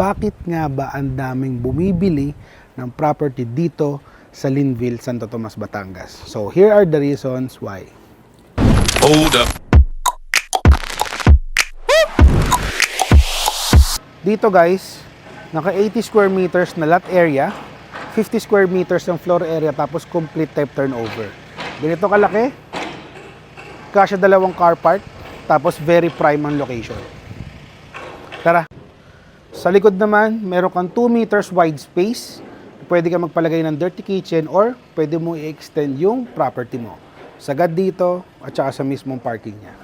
bakit nga ba ang daming bumibili ng property dito sa Linville, Santo Tomas, Batangas. So here are the reasons why. Hold up. Dito guys, naka 80 square meters na lot area, 50 square meters ng floor area tapos complete type turnover. Ganito kalaki, kasya dalawang car park, tapos very prime ang location. Tara. Sa likod naman, meron kang 2 meters wide space. Pwede ka magpalagay ng dirty kitchen or pwede mo i-extend yung property mo. Sagad dito at saka sa mismong parking niya.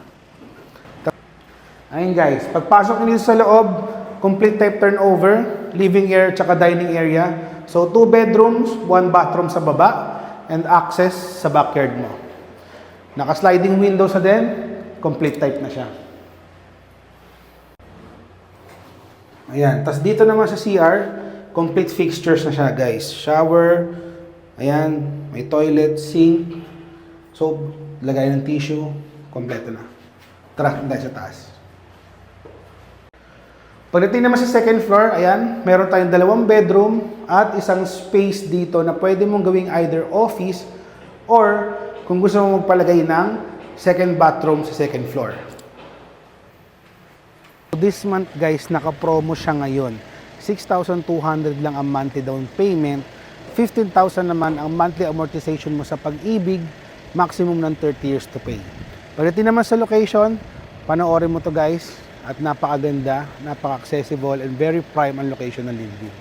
Ayun guys, pagpasok nyo dito sa loob, complete type turnover, living area tsaka dining area. So two bedrooms, one bathroom sa baba, and access sa backyard mo. Naka-sliding windows na din, complete type na siya. Ayan, tas dito naman sa CR, complete fixtures na siya guys. Shower, ayan, may toilet, sink, so lagay ng tissue, kompleto na. Tara, tayo sa taas. Pagdating naman sa second floor, ayan, meron tayong dalawang bedroom at isang space dito na pwede mong gawing either office or kung gusto mo magpalagay ng second bathroom sa second floor. This month guys, naka-promo siya ngayon. 6,200 lang ang monthly down payment. 15,000 naman ang monthly amortization mo sa pag-ibig. Maximum ng 30 years to pay. Pagdating naman sa location, panoorin mo to guys. At napakaganda, napaka-accessible, and very prime ang location ng Linville.